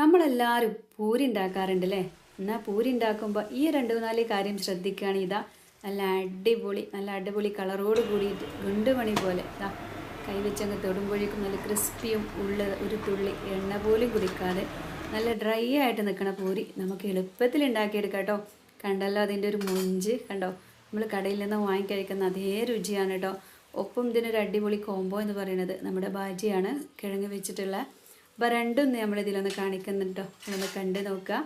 നമ്മളെല്ലാവരും പൂരി ഉണ്ടാക്കാറുണ്ട് അല്ലേ എന്നാൽ പൂരി ഉണ്ടാക്കുമ്പോൾ ഈ രണ്ട് മൂന്നാൽ കാര്യം ശ്രദ്ധിക്കുകയാണ് ഇതാ നല്ല അടിപൊളി നല്ല അടിപൊളി കളറോട് കൂടിയിട്ട് ഗുണ്ടുമണി പോലെ ഇതാ കൈവച്ചങ്ങ് തൊടുമ്പോഴേക്കും നല്ല ക്രിസ്പിയും ഉള്ള ഒരു തുള്ളി എണ്ണ പോലും കുടിക്കാതെ നല്ല ഡ്രൈ ആയിട്ട് നിൽക്കണ പൂരി നമുക്ക് എളുപ്പത്തിൽ ഉണ്ടാക്കിയെടുക്കാം കേട്ടോ. കണ്ടല്ലോ അതിന്റെ ഒരു മൊഞ്ച് കണ്ടോ? നമ്മൾ കടയിൽ നിന്ന് വാങ്ങിക്കഴിക്കുന്ന അതേ രുചിയാണ് കേട്ടോ. ഒപ്പം ഇതിനൊരു അടിപൊളി കോംബോ എന്ന് പറയുന്നത് നമ്മുടെ ബാജിയാണ് കിഴങ്ങ് വെച്ചിട്ടുള്ള അപ്പോൾ രണ്ടും നമ്മൾ ഇതിലൊന്ന് കാണിക്കുന്നുണ്ടോ? ഒന്ന് കണ്ട് നോക്കുക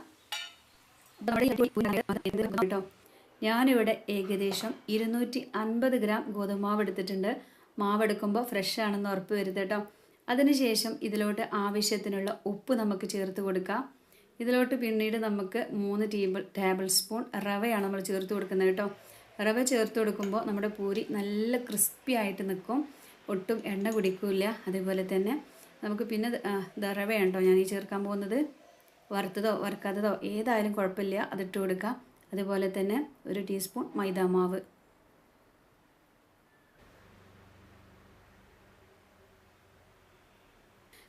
ഞാനിവിടെ ഏകദേശം ഇരുന്നൂറ്റി അൻപത് ഗ്രാം മാവ് എടുത്തിട്ടുണ്ട്. മാവ് എടുക്കുമ്പോൾ ഫ്രഷ് ആണെന്ന് ഉറപ്പ് വരുത്തുക കേട്ടോ. അതിനുശേഷം ഇതിലോട്ട് ആവശ്യത്തിനുള്ള ഉപ്പ് നമുക്ക് ചേർത്ത് കൊടുക്കാം. ഇതിലോട്ട് പിന്നീട് നമുക്ക് മൂന്ന് ടേബിൾ ടേബിൾ സ്പൂൺ റവയാണ് നമ്മൾ ചേർത്ത് കൊടുക്കുന്നത് കേട്ടോ. റവ ചേർത്ത് കൊടുക്കുമ്പോൾ നമ്മുടെ പൂരി നല്ല ക്രിസ്പി ആയിട്ട് നിൽക്കും ഒട്ടും എണ്ണ കുടിക്കില്ല. അതേപോലെ തന്നെ നമുക്ക് പിന്നെ ദറവയുണ്ടോ റവയുണ്ടോ ഞാൻ ഈ ചേർക്കാൻ പോകുന്നത്. വറുത്തതോ വറുക്കാത്തതോ ഏതായാലും കുഴപ്പമില്ല. അതിട്ട് കൊടുക്കാം. അതുപോലെ തന്നെ ഒരു ടീസ്പൂൺ മൈദാമാവ്.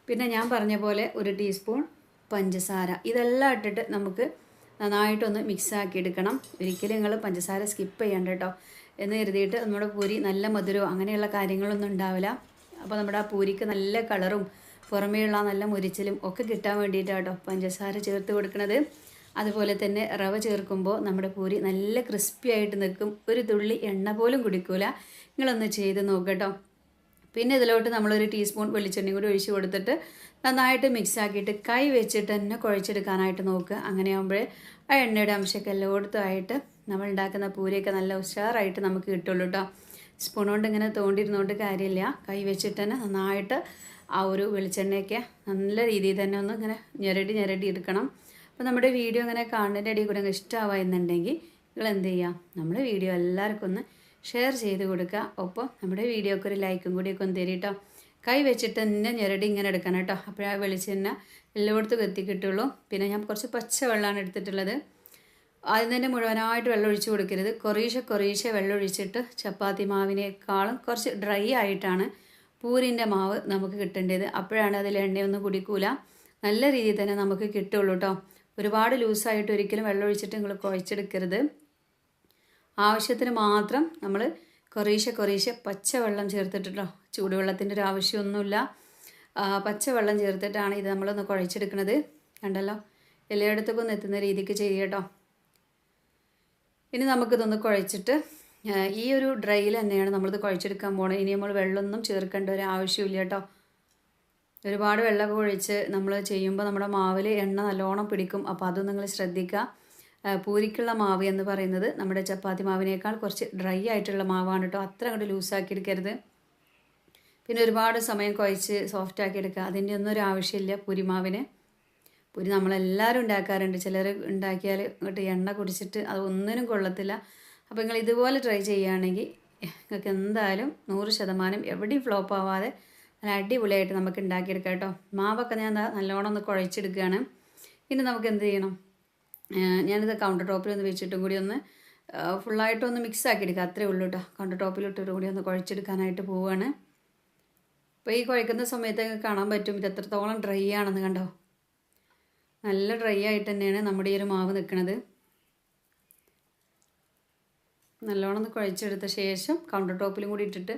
പിന്നെ ഞാൻ പറഞ്ഞ പോലെ ഒരു ടീസ്പൂൺ പഞ്ചസാര. ഇതെല്ലാം ഇട്ടിട്ട് നമുക്ക് നന്നായിട്ടൊന്ന് മിക്സ് ആക്കി എടുക്കണം. ഒരിക്കലും നിങ്ങൾ പഞ്ചസാര സ്കിപ്പ് ചെയ്യണ്ട കേട്ടോ എന്ന് കരുതിയിട്ട് നമ്മുടെ പൂരി നല്ല മധുരവും അങ്ങനെയുള്ള കാര്യങ്ങളൊന്നും ഉണ്ടാവില്ല. അപ്പോൾ നമ്മുടെ ആ പൂരിക്ക് നല്ല കളറും പുറമേയുള്ള നല്ല മുരിച്ചിലും ഒക്കെ കിട്ടാൻ വേണ്ടിയിട്ടാണ് കേട്ടോ പഞ്ചസാര ചേർത്ത് കൊടുക്കുന്നത് അതുപോലെ തന്നെ റവ ചേർക്കുമ്പോൾ നമ്മുടെ പൂരി നല്ല ക്രിസ്പി ആയിട്ട് നിൽക്കും. ഒരു തുള്ളി എണ്ണ പോലും കുടിക്കൂല. നിങ്ങളൊന്ന് ചെയ്ത് നോക്കട്ടോ. പിന്നെ ഇതിലോട്ട് നമ്മളൊരു ടീസ്പൂൺ വെളിച്ചെണ്ണയും കൂടി ഒഴിച്ച് കൊടുത്തിട്ട് നന്നായിട്ട് മിക്സ് ആക്കിയിട്ട് കൈ വെച്ചിട്ട് തന്നെ കുഴച്ചെടുക്കാനായിട്ട് നോക്കുക. അങ്ങനെയാകുമ്പോഴേ ആ എണ്ണയുടെ അംശമൊക്കെ എല്ലായിടത്തുമായിട്ട് നമ്മൾ ഉണ്ടാക്കുന്ന പൂരിയൊക്കെ നല്ല ഉഷാറായിട്ട് നമുക്ക് കിട്ടുള്ളൂ കേട്ടോ സ്പൂൺ കൊണ്ട് ഇങ്ങനെ തോണ്ടിയിരുന്നുകൊണ്ട് കാര്യമില്ല. കൈ വെച്ചിട്ട് തന്നെ നന്നായിട്ട് ആ ഒരു വെളിച്ചെണ്ണയൊക്കെ നല്ല രീതിയിൽ തന്നെ ഒന്ന് ഇങ്ങനെ ഞെരടി ഞെരടി എടുക്കണം. അപ്പോൾ നമ്മുടെ വീഡിയോ ഇങ്ങനെ കാണുന്നതിന്റെ ഇടയിൽ കൂടെ ഇഷ്ടമാവുന്നുണ്ടെങ്കിൽ നിങ്ങൾ എന്ത് ചെയ്യുക? നമ്മുടെ വീഡിയോ എല്ലാവർക്കും ഒന്ന് ഷെയർ ചെയ്ത് കൊടുക്കുക. ഒപ്പം നമ്മുടെ വീഡിയോക്ക് ഒരു ലൈക്കും കൂടിയൊക്കെ ഒന്ന് തരും കേട്ടോ. കൈ വെച്ചിട്ട് തന്നെ ഞെരടി ഇങ്ങനെ എടുക്കണം കേട്ടോ. അപ്പോൾ ആ വെളിച്ചെണ്ണ എല്ലായിടത്തും എത്തി കിട്ടുള്ളൂ. പിന്നെ ഞാൻ കുറച്ച് പച്ച വെള്ളമാണ് എടുത്തിട്ടുള്ളത് ആദ്യം തന്നെ മുഴുവനായിട്ട് വെള്ളം ഒഴിച്ച് കൊടുക്കരുത്. കുറേശ്ശെ കുറേശ്ശെ വെള്ളം ഒഴിച്ചിട്ട് ചപ്പാത്തി മാവിനേക്കാളും കുറച്ച് ഡ്രൈ ആയിട്ടാണ് പൂരിന്റെ മാവ് നമുക്ക് കിട്ടേണ്ടത്. അപ്പോഴാണ് അതിൽ എണ്ണയൊന്നും കുടിക്കൂല. നല്ല രീതിയിൽ തന്നെ നമുക്ക് കിട്ടുള്ളൂ കേട്ടോ ഒരുപാട് ലൂസായിട്ട് ഒരിക്കലും വെള്ളം ഒഴിച്ചിട്ട് നിങ്ങൾ കുഴച്ചെടുക്കരുത്. ആവശ്യത്തിന് മാത്രം നമ്മൾ കുറേശ്ശെ കുറേശ്ശെ പച്ചവെള്ളം ചേർത്തിട്ടോ ചൂടുവെള്ളത്തിന്റെ ഒരു ആവശ്യമൊന്നുമില്ല. പച്ചവെള്ളം ചേർത്തിട്ടാണ് ഇത് നമ്മളൊന്ന് കുഴച്ചെടുക്കുന്നത് കണ്ടല്ലോ? എല്ലായിടത്തേക്കും എത്തുന്ന രീതിക്ക് ചെയ്യുക കേട്ടോ ഇനി നമുക്കിതൊന്ന് കുഴച്ചിട്ട് ഈ ഒരു ഡ്രൈയിൽ തന്നെയാണ് നമ്മളിത് കുഴച്ചെടുക്കാൻ പോണത്. ഇനി നമ്മൾ വെള്ളമൊന്നും ചേർക്കേണ്ട ഒരു ആവശ്യമില്ല കേട്ടോ. ഒരുപാട് വെള്ളമൊക്കെ ഒഴിച്ച് നമ്മൾ ചെയ്യുമ്പോൾ നമ്മുടെ മാവിൽ എണ്ണ നല്ലോണം പിടിക്കും. അപ്പോൾ അത് നിങ്ങൾ ശ്രദ്ധിക്കുക. പൂരിക്കുള്ള മാവ് എന്ന് പറയുന്നത് നമ്മുടെ ചപ്പാത്തി മാവിനേക്കാൾ കുറച്ച് ഡ്രൈ ആയിട്ടുള്ള മാവാണ് കേട്ടോ. അത്ര അങ്ങോട്ട് ലൂസാക്കി എടുക്കരുത്. പിന്നെ ഒരുപാട് സമയം കുഴച്ച് സോഫ്റ്റ് ആക്കി എടുക്കുക. അതിന്റെ ഒന്നും ഒരു ആവശ്യമില്ല പൂരിമാവിന് പൂരി നമ്മളെല്ലാവരും ഉണ്ടാക്കാറുണ്ട്. ചിലർ ഉണ്ടാക്കിയാൽ ഇങ്ങോട്ട് എണ്ണ കുടിച്ചിട്ട് അത് ഒന്നിനും കൊള്ളത്തില്ല. അപ്പോൾ നിങ്ങൾ ഇതുപോലെ ട്രൈ ചെയ്യുകയാണെങ്കിൽ നിങ്ങൾക്ക് എന്തായാലും നൂറ് ശതമാനം എവിടെയും ഫ്ലോപ്പ് ആവാതെ നല്ല അടിപൊളിയായിട്ട് നമുക്ക് ഉണ്ടാക്കിയെടുക്കാം കേട്ടോ. മാവൊക്കെ ഞാൻ നല്ലോണം ഒന്ന് കുഴച്ചെടുക്കുകയാണ്. ഇനി നമുക്ക് എന്ത് ചെയ്യണം? ഞാനിത് കൗണ്ടർ ടോപ്പിൽ ഒന്ന് വെച്ചിട്ടും കൂടി ഒന്ന് ഫുള്ളായിട്ടൊന്ന് മിക്സ് ആക്കി എടുക്കുക അത്രേ ഉള്ളൂ കേട്ടോ. കൗണ്ടർ ടോപ്പിലിട്ടും കൂടി ഒന്ന് കുഴച്ചെടുക്കാനായിട്ട് പോവുകയാണ് അപ്പോൾ ഈ കുഴക്കുന്ന സമയത്ത് കാണാൻ പറ്റും ഇത് എത്രത്തോളം ഡ്രൈ ആണെന്ന് കണ്ടോ? നല്ല ഡ്രൈ ആയിട്ട് തന്നെയാണ് നമ്മുടെ ഈ ഒരു മാവ് നിൽക്കുന്നത് നല്ലോണം ഒന്ന് കുഴച്ചെടുത്ത ശേഷം കൗണ്ടർ ടോപ്പിലും കൂടി ഇട്ടിട്ട്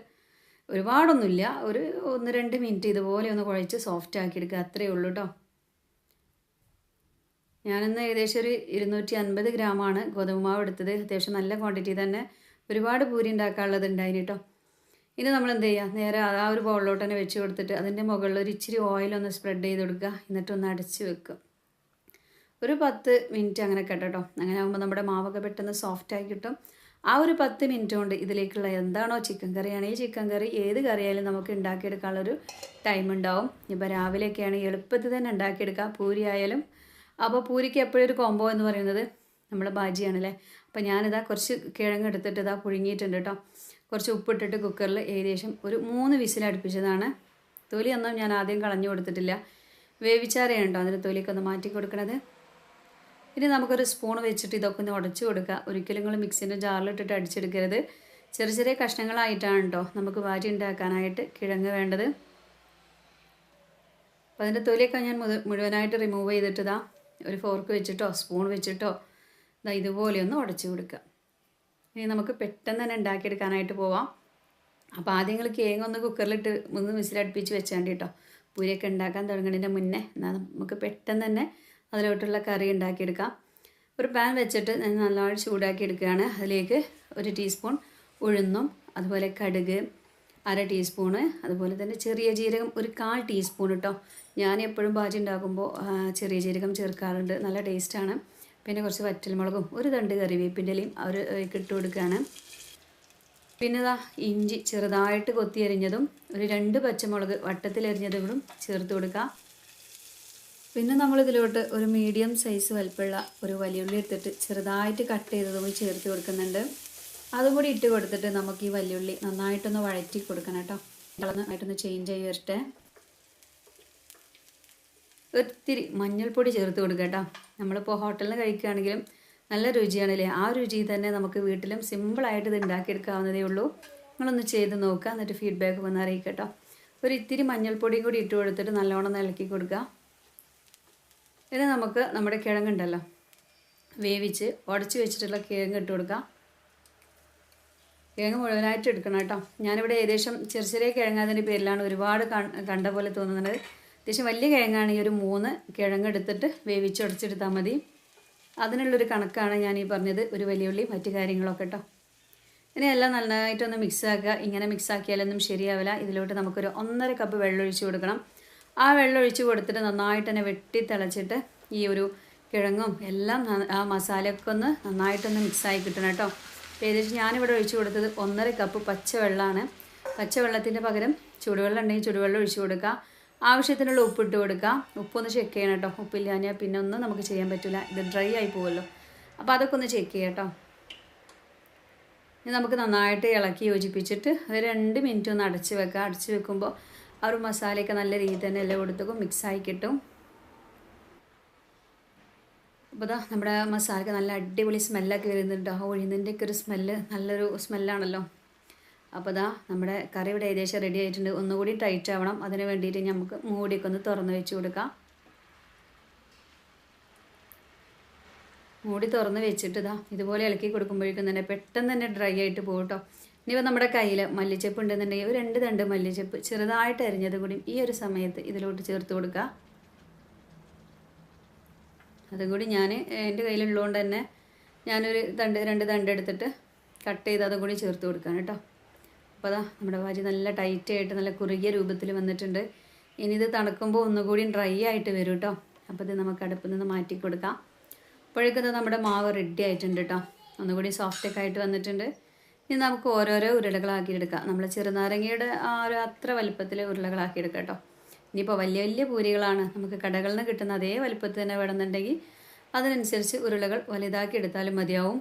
ഒരുപാടൊന്നുമില്ല. ഒരു ഒന്ന് രണ്ട് മിനിറ്റ് ഇതുപോലെ ഒന്ന് കുഴച്ച് സോഫ്റ്റ് ആക്കി എടുക്കുക അത്രയേ ഉള്ളൂ കേട്ടോ ഞാനിന്ന് ഏകദേശം ഒരു ഇരുന്നൂറ്റി അൻപത് ഗ്രാമാണ് ഗോതമ്പ് മാവ് എടുത്തത്. അത്യാവശ്യം നല്ല ക്വാണ്ടിറ്റി തന്നെ ഒരുപാട് പൂരി ഉണ്ടാക്കാനുള്ളത് ഉണ്ടായിന് കേട്ടോ ഇനി നമ്മൾ എന്ത് ചെയ്യുക നേരെ ആ ഒരു ബോളിലോട്ട് തന്നെ വെച്ച് കൊടുത്തിട്ട് അതിന്റെ മുകളിൽ ഒരു ഇച്ചിരി ഓയിൽ ഓയിലൊന്ന് സ്പ്രെഡ് ചെയ്ത് കൊടുക്കുക. എന്നിട്ടൊന്ന് അടച്ച് വെക്കുക. ഒരു പത്ത് മിനിറ്റ് അങ്ങനെ കേട്ടോ അങ്ങനെ ആകുമ്പോൾ നമ്മുടെ മാവൊക്കെ പെട്ടെന്ന് സോഫ്റ്റായി കിട്ടും. ആ ഒരു പത്ത് മിനിറ്റ് കൊണ്ട് ഇതിലേക്കുള്ള എന്താണോ ചിക്കൻ കറിയാണെങ്കിൽ ചിക്കൻ കറി ഏത് കറിയായാലും നമുക്ക് ഉണ്ടാക്കിയെടുക്കാനുള്ളൊരു ടൈം ഉണ്ടാവും. ഇപ്പോൾ രാവിലെയൊക്കെയാണ് എളുപ്പത്തിൽ തന്നെ ഉണ്ടാക്കിയെടുക്കാം. പൂരി ആയാലും. അപ്പോൾ പൂരിക്ക് എപ്പോഴും ഒരു കോംബോ എന്ന് പറയുന്നത് നമ്മൾ ബാജിയാണല്ലേ? അപ്പോൾ ഞാനിതാ കുറച്ച് കിഴങ്ങ് എടുത്തിട്ട് ഇതാ പുഴുങ്ങിയിട്ടുണ്ട് കേട്ടോ. കുറച്ച് ഉപ്പിട്ടിട്ട് കുക്കറിൽ ഏകദേശം ഒരു മൂന്ന് വിസിൽ അടുപ്പിച്ചതാണ്. തൊലിയൊന്നും ഞാൻ ആദ്യം കളഞ്ഞു കൊടുത്തിട്ടില്ല. വേവിച്ചാറേ ഉണ്ടോ അതിന്റെ തൊലിയൊക്കെ ഒന്ന് മാറ്റി കൊടുക്കണത്. ഇനി നമുക്കൊരു സ്പൂൺ വെച്ചിട്ട് ഇതൊക്കെ ഒന്ന് ഉടച്ചു കൊടുക്കുക. ഒരിക്കലും നിങ്ങൾ മിക്സിന്റെ ജാറിലിട്ടിട്ട് അടിച്ചെടുക്കരുത്. ചെറിയ ചെറിയ കഷ്ണങ്ങളായിട്ടാണ് കേട്ടോ നമുക്ക് വാരി ഉണ്ടാക്കാനായിട്ട് കിഴങ്ങ് വേണ്ടത്. അപ്പോൾ അതിന്റെ തൊലിയൊക്കെ ഞാൻ മുഴുവനായിട്ട് റിമൂവ് ചെയ്തിട്ട് ഇതാ ഒരു ഫോർക്ക് വെച്ചിട്ടോ സ്പൂൺ വെച്ചിട്ടോ ഇതാ ഇതുപോലെ ഒന്ന് ഉടച്ചു കൊടുക്കുക. ഇനി നമുക്ക് പെട്ടെന്ന് തന്നെ ഉണ്ടാക്കിയെടുക്കാനായിട്ട് പോവാം. അപ്പോൾ ആദ്യം നിങ്ങൾ കേങ്ങ ഒന്ന് കുക്കറിലിട്ട് ഒന്ന് വിസിലടുപ്പിച്ച് വെച്ചാണ്ട് കേട്ടോ പൂരിയൊക്കെ ഉണ്ടാക്കാൻ തുടങ്ങുന്നതിന്റെ മുന്നേ. എന്നാൽ നമുക്ക് പെട്ടെന്ന് തന്നെ അതിലോട്ടുള്ള കറി ഉണ്ടാക്കിയെടുക്കാം. ഒരു പാൻ വെച്ചിട്ട് നല്ലവണ്ണം ചൂടാക്കി എടുക്കുകയാണ്. അതിലേക്ക് ഒരു ടീസ്പൂൺ ഉഴുന്നും അതുപോലെ കടുക് അര ടീസ്പൂണ് അതുപോലെ തന്നെ ചെറിയ ജീരകം ഒരു കാൽ ടീസ്പൂൺ കേട്ടോ ഞാൻ എപ്പോഴും ഭാജി ഉണ്ടാക്കുമ്പോൾ ചെറിയ ജീരകം ചേർക്കാറുണ്ട്. നല്ല ടേസ്റ്റാണ് പിന്നെ കുറച്ച് വറ്റൽമുളകും ഒരു തണ്ട് കറിവേപ്പിന്റെ ഇലയും അവർ ഇട്ട് കൊടുക്കുകയാണ്. പിന്നെ ഇതാ ഇഞ്ചി ചെറുതായിട്ട് കൊത്തി അരിഞ്ഞതും ഒരു രണ്ട് പച്ചമുളക് വട്ടത്തിലരിഞ്ഞതും ചേർത്ത് കൊടുക്കുക പിന്നെ നമ്മൾ ഇതിലോട്ട് ഒരു മീഡിയം സൈസ് വലുപ്പമുള്ള ഒരു വലിയുള്ളി എടുത്തിട്ട് ചെറുതായിട്ട് കട്ട് ചെയ്തതും ചേർത്ത് കൊടുക്കുന്നുണ്ട്. അതും കൂടി ഇട്ട് കൊടുത്തിട്ട് നമുക്ക് ഈ വലിയുള്ളി നന്നായിട്ടൊന്ന് വഴറ്റി കൊടുക്കണം കേട്ടോ. നന്നായിട്ടൊന്ന് ചേഞ്ച് ആയി വരട്ടെ. ഒത്തിരി മഞ്ഞൾപ്പൊടി ചേർത്ത് കൊടുക്കുക കേട്ടോ. നമ്മളിപ്പോൾ ഹോട്ടലിൽ കഴിക്കുകയാണെങ്കിലും നല്ല രുചിയാണല്ലേ? ആ രുചി തന്നെ നമുക്ക് വീട്ടിലും സിമ്പിളായിട്ട് ഇത് ഉണ്ടാക്കിയെടുക്കാവുന്നതേ ഉള്ളൂ. നിങ്ങളൊന്ന് ചെയ്ത് നോക്കുക എന്നിട്ട് ഫീഡ്ബാക്ക് വന്ന് അറിയിക്കുക കേട്ടോ. ഒരു ഇത്തിരി മഞ്ഞൾപ്പൊടിയും കൂടി ഇട്ട് കൊടുത്തിട്ട് നല്ലോണം ഇളക്കി കൊടുക്കുക. ഇനി നമുക്ക് നമ്മുടെ കിഴങ്ങുണ്ടല്ലോ. വേവിച്ച് ഉടച്ച് വെച്ചിട്ടുള്ള കിഴങ്ങ് ഇട്ട് കൊടുക്കാം. കിഴങ്ങ് മുഴുവനായിട്ട് എടുക്കണം കേട്ടോ. ഞാനിവിടെ ഏകദേശം ചെറിയ ചെറിയ കിഴങ്ങാതിന്റെ പേരിലാണ് ഒരുപാട് കണ്ട പോലെ തോന്നുന്നത്. അത്യാവശ്യം വലിയ കിഴങ്ങാണ് ഈ ഒരു മൂന്ന് കിഴങ്ങ് എടുത്തിട്ട് വേവിച്ച് ഉടച്ചെടുത്താൽ മതി. അതിനുള്ളൊരു കണക്കാണ് ഞാൻ ഈ പറഞ്ഞത് ഒരു വലിയുള്ളി മറ്റു കാര്യങ്ങളൊക്കെ കേട്ടോ. ഇനി എല്ലാം നന്നായിട്ടൊന്ന് മിക്സ് ആക്കുക. ഇങ്ങനെ മിക്സ് ആക്കിയാലൊന്നും ശരിയാവില്ല. ഇതിലോട്ട് നമുക്കൊരു ഒന്നര കപ്പ് വെള്ളം ഒഴിച്ച് കൊടുക്കണം. ആ വെള്ളം ഒഴിച്ച് കൊടുത്തിട്ട് നന്നായിട്ട് തന്നെ വെട്ടി തിളച്ചിട്ട് ഈ ഒരു കിഴങ്ങും എല്ലാം ആ മസാലയൊക്കെ ഒന്ന് നന്നായിട്ടൊന്ന് മിക്സായി കിട്ടണം കേട്ടോ. ഏകദേശം ഞാനിവിടെ ഒഴിച്ചു കൊടുത്തത് ഒന്നര കപ്പ് പച്ചവെള്ളമാണ് പച്ചവെള്ളത്തിന്റെ പകരം ചൂടുവെള്ളം ഉണ്ടെങ്കിൽ ചൂടുവെള്ളം ഒഴിച്ചു കൊടുക്കുക ആവശ്യത്തിനുള്ള ഉപ്പ് ഇട്ട് കൊടുക്കുക ഉപ്പൊന്ന് ചെക്ക് ചെയ്യണം കേട്ടോ. ഉപ്പില്ലാഞ്ഞാൽ പിന്നെ ഒന്നും നമുക്ക് ചെയ്യാൻ പറ്റില്ല ഇത് ഡ്രൈ ആയി പോകുമല്ലോ. അപ്പോൾ അതൊക്കെ ഒന്ന് ചെക്ക് ചെയ്യാം കേട്ടോ. ഇനി നമുക്ക് നന്നായിട്ട് ഇളക്കി യോജിപ്പിച്ചിട്ട് ഒരു രണ്ട് മിനിറ്റ് ഒന്ന് അടച്ച് വെക്കുക അടച്ച് വെക്കുമ്പോൾ ആ ഒരു മസാലയൊക്കെ നല്ല രീതിയിൽ തന്നെ എല്ലാം കൊടുത്തേക്കും മിക്സായി കിട്ടും അപ്പോൾ ഇതാ നമ്മുടെ മസാലയ്ക്ക് നല്ല അടിപൊളി സ്മെല്ലൊക്കെ വരുന്നുണ്ട് ആ ഉഴുന്നിന്റെ ഒക്കെ ഒരു സ്മെല്ല് നല്ലൊരു സ്മെല്ലാണല്ലോ അപ്പോൾ ഇതാ നമ്മുടെ കറി ഇവിടെ ഏകദേശം റെഡി ആയിട്ടുണ്ട്. ഒന്നുകൂടി ടൈറ്റ് ആവണം. അതിന് വേണ്ടിയിട്ട് നമുക്ക് മൂടിയൊക്കെ ഒന്ന് തുറന്ന് വെച്ച് കൊടുക്കാം. മൂടി തുറന്ന് വെച്ചിട്ട് ഇതാ ഇതുപോലെ ഇളക്കി കൊടുക്കുമ്പോഴേക്കും തന്നെ പെട്ടെന്ന് തന്നെ ഡ്രൈ ആയിട്ട് പോകും കേട്ടോ ഇനിയിപ്പോൾ നമ്മുടെ കയ്യിൽ മല്ലിച്ചപ്പ് ഉണ്ടെന്നുണ്ടെങ്കിൽ ഒരു രണ്ട് തണ്ട് മല്ലിച്ചപ്പ് ചെറുതായിട്ട് അരിഞ്ഞത് കൂടി ഈ ഒരു സമയത്ത് ഇതിലോട്ട് ചേർത്ത് കൊടുക്കുക. അതുകൂടി ഞാൻ എന്റെ കയ്യിലുള്ളതുകൊണ്ട് തന്നെ ഞാനൊരു തണ്ട് രണ്ട് തണ്ട് എടുത്തിട്ട് കട്ട് ചെയ്ത് അതും കൂടി ചേർത്ത് കൊടുക്കുകയാണ് കേട്ടോ. അപ്പോൾ അതാ നമ്മുടെ ഭാജി നല്ല ടൈറ്റായിട്ട് നല്ല കുറുകിയ രൂപത്തിൽ വന്നിട്ടുണ്ട്. ഇനി ഇത് തണുക്കുമ്പോൾ ഒന്നുകൂടി ഡ്രൈ ആയിട്ട് വരും കേട്ടോ. അപ്പോൾ ഇത് നമുക്ക് അടുപ്പിൽ നിന്ന് മാറ്റി കൊടുക്കാം. അപ്പോഴേക്കും നമ്മുടെ മാവ് റെഡി ആയിട്ടുണ്ട് കേട്ടോ. ഒന്നുകൂടി സോഫ്റ്റൊക്കെ ആയിട്ട് വന്നിട്ടുണ്ട്. ഇനി നമുക്ക് ഓരോരോ ഉരുളകളാക്കി എടുക്കാം നമ്മൾ ചെറുനാരങ്ങയുടെ ആ ഒരു അത്ര വലിപ്പത്തിൽ ഉരുളകളാക്കി എടുക്കാം കേട്ടോ. ഇനിയിപ്പോൾ വലിയ വലിയ പൂരികളാണ്. നമുക്ക് കടകളിൽ നിന്ന് കിട്ടുന്ന അതേ വലുപ്പത്തിൽ തന്നെ വേണമെന്നുണ്ടെങ്കിൽ അതിനനുസരിച്ച് ഉരുളകൾ വലുതാക്കി എടുത്താലും മതിയാവും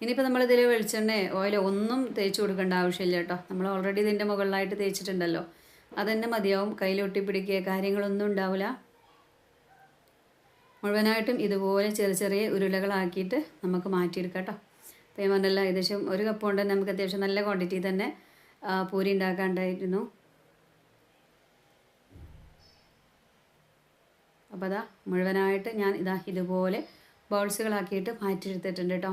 ഇനിയിപ്പോൾ നമ്മളിതിൽ വെളിച്ചെണ്ണ ഓയിലോ ഒന്നും തേച്ച് കൊടുക്കേണ്ട ആവശ്യമില്ല കേട്ടോ. നമ്മൾ ഓൾറെഡി ഇതിന്റെ മുകളിലായിട്ട് തേച്ചിട്ടുണ്ടല്ലോ. അതന്നെ മതിയാവും. കയ്യിലൊട്ടി പിടിക്കുക കാര്യങ്ങളൊന്നും ഉണ്ടാവില്ല മുഴുവനായിട്ടും ഇതുപോലെ ചെറിയ ചെറിയ ഉരുളകളാക്കിയിട്ട് നമുക്ക് മാറ്റിയെടുക്കാം കേട്ടോ. അപ്പോൾ ഞാൻ പറഞ്ഞല്ലോ ഏകദേശം ഒരു കപ്പ് കൊണ്ട് നമുക്ക് അത്യാവശ്യം നല്ല ക്വാണ്ടിറ്റി തന്നെ പൂരി ഉണ്ടാക്കാണ്ടായിരുന്നു. അപ്പോൾ അതാ മുഴുവനായിട്ട് ഞാൻ ഇതാ ഇതുപോലെ ബൗൾസുകളാക്കിയിട്ട് മാറ്റിയെടുത്തിട്ടുണ്ട് കേട്ടോ.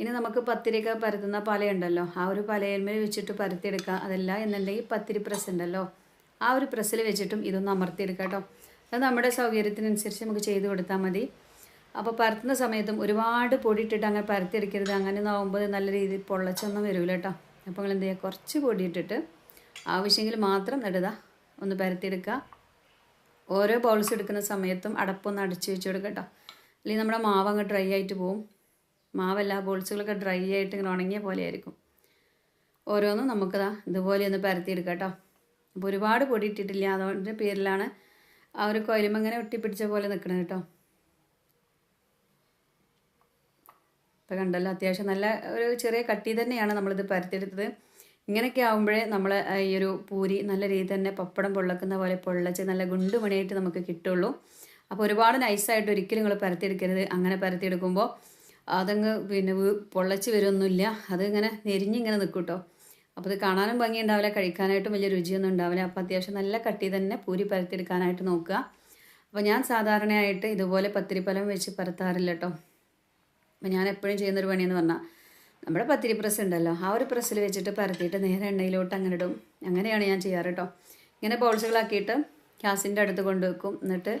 ഇനി നമുക്ക് പത്തിരിയൊക്കെ പരത്തുന്ന പലയുണ്ടല്ലോ. ആ ഒരു പലയന്മേൽ വെച്ചിട്ട് പരത്തിയെടുക്കുക. അതല്ല എന്നുണ്ടെങ്കിൽ പത്തിരി പ്രസ് ഉണ്ടല്ലോ. ആ ഒരു പ്രസ്സിൽ വെച്ചിട്ടും ഇതൊന്ന് അമർത്തിയെടുക്കാം കേട്ടോ. അത് നമ്മുടെ സൗകര്യത്തിനനുസരിച്ച് നമുക്ക് ചെയ്ത് കൊടുത്താൽ മതി. അപ്പോൾ പരത്തുന്ന സമയത്തും ഒരുപാട് പൊടിയിട്ടിട്ട് അങ്ങനെ പരത്തിയെടുക്കരുത്. അങ്ങനെ ആകുമ്പോൾ നല്ല രീതിയിൽ പൊള്ളച്ചൊന്നും വരില്ല കേട്ടോ. അപ്പോൾ നിങ്ങൾ എന്ത് ചെയ്യുക? കുറച്ച് പൊടിയിട്ടിട്ട് ആവശ്യമെങ്കിൽ മാത്രം നടുക. ഒന്ന് പരത്തിയെടുക്കുക. ഓരോ ബൗൾസ് എടുക്കുന്ന സമയത്തും അടപ്പൊന്ന് അടച്ചു വെച്ച് കൊടുക്കുക കേട്ടോ. അല്ലെങ്കിൽ നമ്മുടെ മാവ് അങ്ങ് ഡ്രൈ ആയിട്ട് പോവും. മാവല്ല ബോൾസുകളൊക്കെ ഡ്രൈ ആയിട്ട് ഇങ്ങനെ ഉണങ്ങിയ പോലെ ആയിരിക്കും. ഓരോന്നും നമുക്കതാ ഇതുപോലെ ഒന്ന് പരത്തിയെടുക്കാം കേട്ടോ. അപ്പോൾ ഒരുപാട് പൊടി ഇട്ടിട്ടില്ല. അതുകൊണ്ട് പേരിലാണ് ആ ഒരു കൊയിലുമ്പങ്ങനെ ഒട്ടിപ്പിടിച്ച പോലെ നിൽക്കുന്നത് കേട്ടോ. ഇപ്പോൾ കണ്ടല്ലോ അത്യാവശ്യം നല്ല ഒരു ചെറിയ കട്ടി തന്നെയാണ് നമ്മളിത് പരത്തിയെടുത്തത്. ഇങ്ങനെയൊക്കെ ആകുമ്പോഴേ നമ്മൾ ഈ ഒരു പൂരി നല്ല രീതിയിൽ തന്നെ പപ്പടം പൊള്ളക്കുന്ന പോലെ പൊള്ളച്ച് നല്ല ഗുണ്ടുമണിയായിട്ട് നമുക്ക് കിട്ടുള്ളൂ. അപ്പോൾ ഒരുപാട് നൈസായിട്ട് ഒരിക്കലും നിങ്ങൾ പരത്തിയെടുക്കരുത്. അങ്ങനെ പരത്തിയെടുക്കുമ്പോൾ അതങ്ങ് പിന്നെ പൊള്ളച്ച് വരുമൊന്നുമില്ല അതിങ്ങനെ നെരിഞ്ഞിങ്ങനെ നിൽക്കും കേട്ടോ അപ്പോൾ ഇത് കാണാനും ഭംഗി ഉണ്ടാവില്ല കഴിക്കാനായിട്ടും വലിയ രുചിയൊന്നും ഉണ്ടാവില്ല. അപ്പോൾ അത്യാവശ്യം നല്ല കട്ടി തന്നെ പൂരി പരത്തിയെടുക്കാനായിട്ട് നോക്കുക. അപ്പോൾ ഞാൻ സാധാരണയായിട്ട് ഇതുപോലെ പത്തിരിപ്പലം വെച്ച് പരത്താറില്ല കേട്ടോ അപ്പോൾ ഞാൻ എപ്പോഴും ചെയ്യുന്നൊരു പണിയെന്ന് പറഞ്ഞാൽ നമ്മുടെ പത്തിരി പ്രസ് ഉണ്ടല്ലോ ആ ഒരു പ്രസ്സിൽ വെച്ചിട്ട് പരത്തിയിട്ട് നേരെ എണ്ണയിലോട്ട് അങ്ങനെ ഇടും. അങ്ങനെയാണ് ഞാൻ ചെയ്യാറ് കേട്ടോ ഇങ്ങനെ ബോൾസുകളാക്കിയിട്ട് ഗ്യാസിന്റെ അടുത്ത് കൊണ്ടുവെക്കും എന്നിട്ട്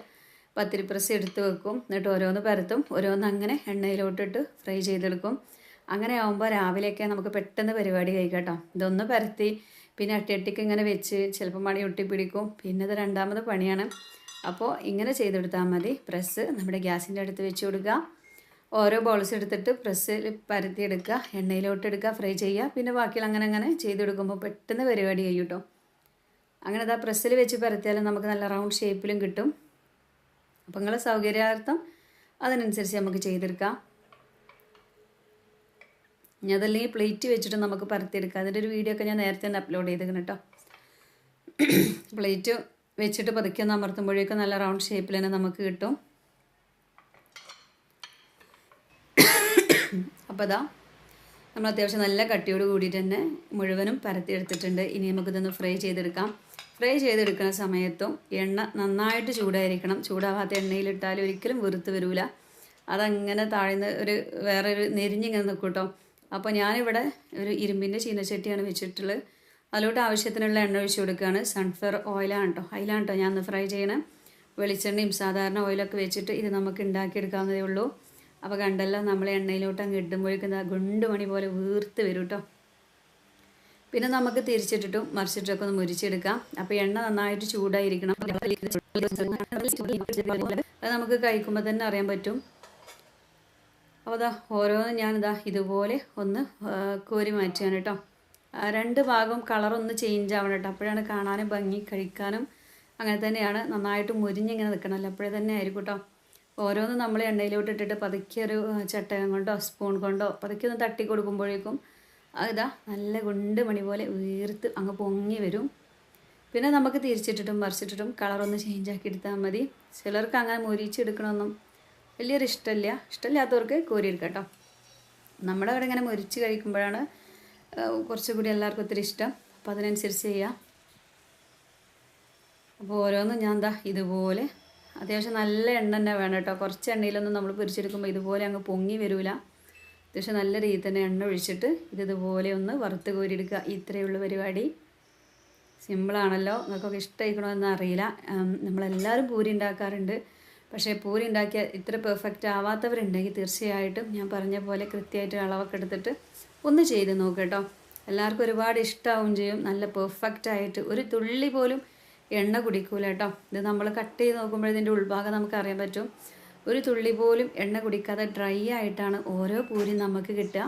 പത്തിരി പ്രസ് എടുത്ത് വെക്കും എന്നിട്ട് ഓരോന്ന് പരത്തും ഓരോന്ന് അങ്ങനെ എണ്ണയിലോട്ടിട്ട് ഫ്രൈ ചെയ്തെടുക്കും. അങ്ങനെ ആകുമ്പോൾ രാവിലെയൊക്കെ നമുക്ക് പെട്ടെന്ന് പരിപാടി കഴിക്കാം ഇതൊന്ന് പരത്തി പിന്നെ അട്ടിയട്ടിക്ക് ഇങ്ങനെ വെച്ച് ചിലപ്പോൾ മണി ഒട്ടിപ്പിടിക്കും പിന്നെ ഇത് രണ്ടാമത് പണിയാണ്. അപ്പോൾ ഇങ്ങനെ ചെയ്തെടുത്താൽ മതി. പ്രസ് നമ്മുടെ ഗ്യാസിന്റെ അടുത്ത് വെച്ച് കൊടുക്കുക. ഓരോ ബോൾസ് എടുത്തിട്ട് പ്രസ്സിൽ പരത്തിയെടുക്കുക എണ്ണയിലോട്ട് എടുക്കുക ഫ്രൈ ചെയ്യുക. പിന്നെ ബാക്കിയുള്ള അങ്ങനെ അങ്ങനെ ചെയ്തെടുക്കുമ്പോൾ പെട്ടെന്ന് പരിപാടി കഴിയും കേട്ടോ. അങ്ങനെ അതാ പ്രസ്സിൽ വെച്ച് പരത്തിയാലും നമുക്ക് നല്ല റൗണ്ട് ഷേപ്പിലും കിട്ടും. അപ്പോൾ നിങ്ങളെ സൗകര്യാർത്ഥം അതിനനുസരിച്ച് നമുക്ക് ചെയ്തെടുക്കാം. ഇനി അതല്ലെങ്കിൽ പ്ലേറ്റ് വെച്ചിട്ട് നമുക്ക് പരത്തിയെടുക്കാം. അതിന്റെ ഒരു വീഡിയോ ഒക്കെ ഞാൻ നേരത്തെ തന്നെ അപ്ലോഡ് ചെയ്തേക്കണം കേട്ടോ. പ്ലേറ്റ് വെച്ചിട്ട് പതുക്കെ ഒന്ന് അമർത്തുമ്പോഴേക്കും നല്ല റൗണ്ട് ഷേപ്പിൽ തന്നെ നമുക്ക് കിട്ടും. അപ്പോൾ അതാ നമ്മൾ അത്യാവശ്യം നല്ല കട്ടിയോട് കൂടിയിട്ട് തന്നെ മുഴുവനും പരത്തിയെടുത്തിട്ടുണ്ട്. ഇനി നമുക്കിതൊന്ന് ഫ്രൈ ചെയ്തെടുക്കാം. ഫ്രൈ ചെയ്തെടുക്കുന്ന സമയത്തും എണ്ണ നന്നായിട്ട് ചൂടായിരിക്കണം. ചൂടാവാത്ത എണ്ണയിലിട്ടാൽ ഒരിക്കലും വെറുത്ത് വരില്ല അതങ്ങനെ താഴ്ന്ന് ഒരു വേറൊരു നെരിഞ്ഞിങ്ങനെ നിൽക്കും കേട്ടോ. അപ്പോൾ ഞാനിവിടെ ഒരു ഇരുമ്പിന്റെ ചീനച്ചട്ടിയാണ് വെച്ചിട്ടുള്ളത്. അതിലോട്ട് ആവശ്യത്തിനുള്ള എണ്ണ ഒഴിച്ച് കൊടുക്കുകയാണ്. സൺഫ്ലവർ ഓയിലാണ് കേട്ടോ. അതിലാണ് കേട്ടോ ഞാൻ ഫ്രൈ ചെയ്യണം. വെളിച്ചെണ്ണയും സാധാരണ ഓയിലൊക്കെ വെച്ചിട്ട് ഇത് നമുക്ക് ഉണ്ടാക്കിയെടുക്കാവുന്നതേ ഉള്ളൂ. അപ്പോൾ കണ്ടല്ലോ നമ്മൾ എണ്ണയിലോട്ട് അങ്ങ് ഇടുമ്പോഴേക്കും ഗുണ്ട് മണി പോലെ വീർത്ത് വരും കേട്ടോ പിന്നെ നമുക്ക് തിരിച്ചിട്ടിട്ടും മറിച്ചിട്ടൊക്കെ ഒന്ന് മുരിച്ചെടുക്കാം. അപ്പോൾ എണ്ണ നന്നായിട്ട് ചൂടായിരിക്കണം. അത് നമുക്ക് കഴിക്കുമ്പോൾ തന്നെ അറിയാൻ പറ്റും. അപ്പോൾ അതാ ഓരോന്നും ഞാനിതാ ഇതുപോലെ ഒന്ന് കോരി മാറ്റുകയാണ് കേട്ടോ. രണ്ട് ഭാഗം കളറൊന്ന് ചേഞ്ച് ആവണം കേട്ടോ. അപ്പോഴാണ് കാണാനും ഭംഗി കഴിക്കാനും അങ്ങനെ തന്നെയാണ്. നന്നായിട്ട് മുരിഞ്ഞിങ്ങനെ നിൽക്കണമല്ലോ അപ്പോഴേ തന്നെ ആയിരിക്കും കേട്ടോ. ഓരോന്നും നമ്മൾ എണ്ണയിലോട്ട് ഇട്ടിട്ട് പതുക്കെ ഒരു ചട്ടകം കൊണ്ടോ സ്പൂൺ കൊണ്ടോ പതുക്കെ ഒന്ന് തട്ടി കൊടുക്കുമ്പോഴേക്കും അതാ നല്ല ഗുണ്ട് മണി പോലെ വീർത്ത് അങ്ങ് പൊങ്ങി വരും. പിന്നെ നമുക്ക് തിരിച്ചിട്ടിട്ടും മറിച്ചിട്ടിട്ടും കളറൊന്ന് ചേഞ്ച് ആക്കി എടുത്താൽ മതി. ചിലർക്ക് അങ്ങനെ മുരിച്ചെടുക്കണമെന്നും വലിയൊരു ഇഷ്ടമില്ല. ഇഷ്ടമില്ലാത്തവർക്ക് കോരിയെടുക്കാം കേട്ടോ. നമ്മുടെ അവിടെ ഇങ്ങനെ മുരിച്ച് കഴിക്കുമ്പോഴാണ് കുറച്ചുകൂടി എല്ലാവർക്കും ഒത്തിരി ഇഷ്ടം. അപ്പോൾ അതിനനുസരിച്ച് ചെയ്യാം. അപ്പോൾ ഓരോന്നും ഞാൻ എന്താ ഇതുപോലെ അത്യാവശ്യം നല്ല എണ്ണ തന്നെ വേണം കേട്ടോ. കുറച്ച് എണ്ണയിലൊന്നും നമ്മൾ പൊരിച്ചെടുക്കുമ്പോൾ ഇതുപോലെ അങ്ങ് പൊങ്ങി വരില്ല അത്യാവശ്യം നല്ല രീതിയിൽ തന്നെ എണ്ണ ഒഴിച്ചിട്ട് ഇത് ഇതുപോലെ ഒന്ന് വറുത്ത് കോരിയെടുക്കുക. ഇത്രയേ ഉള്ളൂ പരിപാടി. സിമ്പിളാണല്ലോ നിങ്ങൾക്കൊക്കെ ഇഷ്ടമായിക്കണമെന്ന് അറിയില്ല. നമ്മളെല്ലാവരും പൂരി ഉണ്ടാക്കാറുണ്ട്. പക്ഷേ പൂരി ഉണ്ടാക്കിയ ഇത്ര പെർഫെക്റ്റ് ആവാത്തവരുണ്ടെങ്കിൽ തീർച്ചയായിട്ടും ഞാൻ പറഞ്ഞ പോലെ കൃത്യമായിട്ട് അളവൊക്കെ എടുത്തിട്ട് ഒന്ന് ചെയ്ത് നോക്കുക കേട്ടോ. എല്ലാവർക്കും ഒരുപാട് ഇഷ്ടമാവും ചെയ്യും. നല്ല പെർഫെക്റ്റ് ആയിട്ട് ഒരു തുള്ളി പോലും എണ്ണ കുടിക്കൂല കേട്ടോ. ഇത് നമ്മൾ കട്ട് ചെയ്ത് നോക്കുമ്പോൾ ഇതിന്റെ ഉൾഭാഗം നമുക്ക് അറിയാൻ പറ്റും. ഒരു തുള്ളി പോലും എണ്ണ കുടിക്കാതെ ഡ്രൈ ആയിട്ടാണ് ഓരോ പൂരിയും നമുക്ക് കിട്ടുക.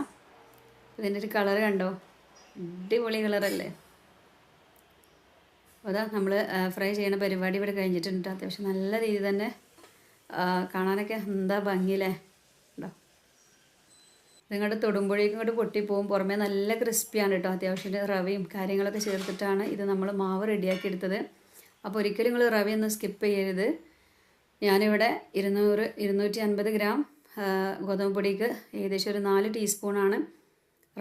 ഇതിന്റെ ഒരു കളർ കണ്ടോ? അടിപൊളി കളറല്ലേ അതാ നമ്മൾ ഫ്രൈ ചെയ്യുന്ന പരിപാടി ഇവിടെ കഴിഞ്ഞിട്ടുണ്ട് അത്യാവശ്യം നല്ല രീതിയിൽ തന്നെ കാണാനൊക്കെ എന്താ ഭംഗിയില്ലേ? ഉണ്ടോ നിങ്ങളുടെ തൊടുമ്പോഴേക്കും ഇങ്ങോട്ട് പൊട്ടിപ്പോവും. പുറമേ നല്ല ക്രിസ്പിയാണ് കേട്ടോ. അത്യാവശ്യം റവയും കാര്യങ്ങളൊക്കെ ചേർത്തിട്ടാണ് ഇത് നമ്മൾ മാവ് റെഡിയാക്കി എടുത്തത്. അപ്പോൾ ഒരിക്കലും നിങ്ങൾ റവയൊന്നും സ്കിപ്പ് ചെയ്യരുത്. ഞാനിവിടെ ഇരുന്നൂറ് ഇരുന്നൂറ്റി അൻപത് ഗ്രാം ഗോതമ്പ് പൊടിക്ക് ഏകദേശം ഒരു നാല് ടീസ്പൂണാണ്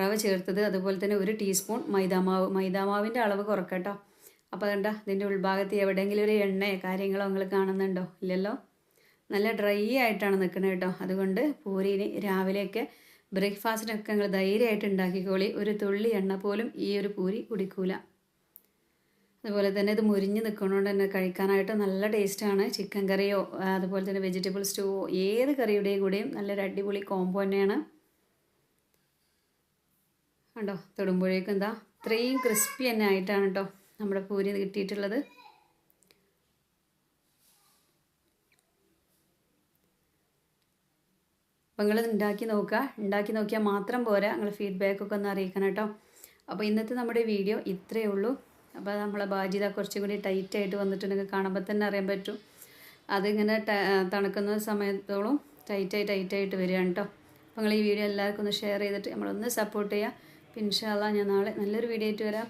റവ ചേർത്തത്. അതുപോലെ തന്നെ ഒരു ടീസ്പൂൺ മൈദാമാവ് മൈദാമാവിന്റെ അളവ് കുറക്കട്ടോ അപ്പോൾ കണ്ട ഇതിന്റെ ഉൾഭാഗത്ത് എവിടെയെങ്കിലും ഒരു എണ്ണയോ കാര്യങ്ങളോ നിങ്ങൾ കാണുന്നുണ്ടോ? ഇല്ലല്ലോ? നല്ല ഡ്രൈ ആയിട്ടാണ് നിൽക്കുന്നത് കേട്ടോ അതുകൊണ്ട് പൂരിന് രാവിലെയൊക്കെ ബ്രേക്ക്ഫാസ്റ്റിനൊക്കെ നിങ്ങൾ ധൈര്യമായിട്ട് ഉണ്ടാക്കിക്കോളി. ഒരു തുള്ളി എണ്ണ പോലും ഈ ഒരു പൂരി കുടിക്കൂല. അതുപോലെ തന്നെ ഇത് മുരിഞ്ഞ് നിൽക്കുന്നതുകൊണ്ട് തന്നെ കഴിക്കാനായിട്ട് നല്ല ടേസ്റ്റാണ്. ചിക്കൻ കറിയോ അതുപോലെ തന്നെ വെജിറ്റബിൾ സ്റ്റൂവോ ഏത് കറിയുടെയും കൂടെയും നല്ലൊരു അടിപൊളി കോംബോ തന്നെയാണ്. കണ്ടോ? തൊടുമ്പോഴേക്കും എന്താ? ഇത്രയും ക്രിസ്പി തന്നെ ആയിട്ടാണ് കേട്ടോ നമ്മുടെ പൂരി കിട്ടിയിട്ടുള്ളത്. അപ്പോൾ നിങ്ങൾ ഉണ്ടാക്കി നോക്കുക. ഉണ്ടാക്കി നോക്കിയാൽ മാത്രം പോരാ. നിങ്ങൾ ഫീഡ്ബാക്കൊക്കെ ഒന്ന് അറിയിക്കണം കേട്ടോ അപ്പോൾ ഇന്നത്തെ നമ്മുടെ വീഡിയോ ഇത്രയേ ഉള്ളൂ. അപ്പോൾ നമ്മളെ ബാധ്യത കുറച്ചും കൂടി ടൈറ്റായിട്ട് വന്നിട്ടുണ്ടെങ്കിൽ കാണുമ്പോൾ തന്നെ അറിയാൻ പറ്റും. അതിങ്ങനെ തണുക്കുന്ന സമയത്തോളം ടൈറ്റായി ടൈറ്റായിട്ട് വരികയാണ് കേട്ടോ അപ്പോൾ നിങ്ങൾ ഈ വീഡിയോ എല്ലാവർക്കും ഒന്ന് ഷെയർ ചെയ്തിട്ട് നമ്മളൊന്ന് സപ്പോർട്ട് ചെയ്യുക പിൻഷാല്ല ഞാൻ നാളെ നല്ലൊരു വീഡിയോ ആയിട്ട് വരാം.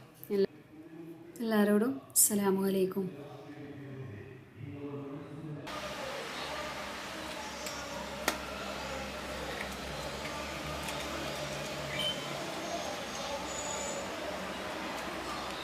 എല്ലാവരോടും അസ്സലാമു അലൈക്കും.